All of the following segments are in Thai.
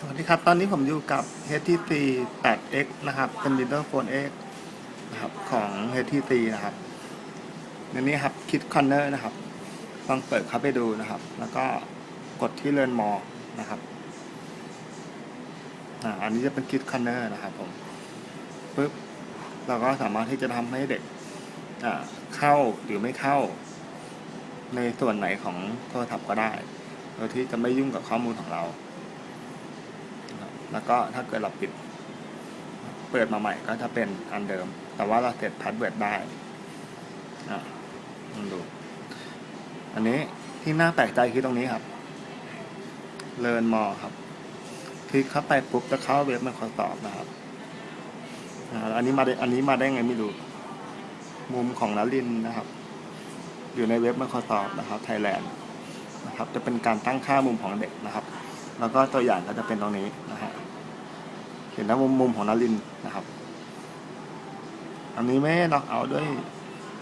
สวัสดีครับ ตอนนี้ผมอยู่กับ HTC 8X นะครับ เป็น Windows Phone X นะครับ ของ HTC นะครับอันนี้ครับ Kit Corner นะครับลองเปิดเข้าไปดูนะครับ แล้วก็กดที่ Learn More นะครับอ่าอันนี้จะเป็น Kit Corner นะครับผมปึ๊บเราก็สามารถที่จะทำให้เด็กอ่าเข้าหรือไม่เข้า ในส่วนไหนของโทรศัพท์ก็ได้ โดยที่จะไม่ยุ่งกับข้อมูลของเรา แล้วก็ถ้าเกิดเราปิด เปิดมาใหม่ก็จะเป็นอันเดิม แต่ว่าเราเสร็จพาสเวิร์ดได้อะลองดู อันนี้ที่น่าแปลกใจคือตรงนี้ครับ Learn More ครับ คลิกเข้าไปปุ๊บจะเข้าเว็บ Microsoft นะครับอันนี้มาได้อันนี้มาได้ไงไม่รู้ มุมของนลินนะครับ อยู่ในเว็บ Microsoft นะครับ Thailand นะครับ จะเป็นการตั้งค่ามุมของเด็กนะครับ แล้วก็ตัวอย่างก็จะเป็นตรงนี้นะฮะ ห็นแล้วมุมมุมของนารินนะครับ อันนี้ไม่ล็อกเอาด้วย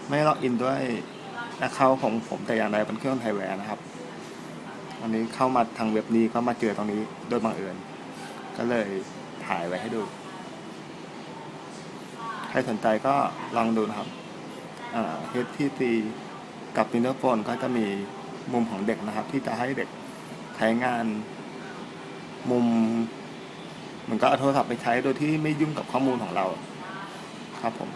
ไม่ล็อกอินด้วยแอคเคาของผมแต่อย่างใดเป็นเครื่องไทยแวร์นะครับ อันนี้เข้ามาทางเว็บนี้ก็มาเจอตรงนี้โดยบังเอิญ ก็เลยถ่ายไว้ให้ดู ใครสนใจก็ลองดูนะครับอ่า HTC กับ Windows Phone ก็จะมีมุมของเด็กนะครับ ที่จะให้เด็กใช้งานมุม เหมือนก็เอาโทรศัพท์ไปใช้โดยที่ไม่ยุ่งกับข้อมูลของเรา ครับผม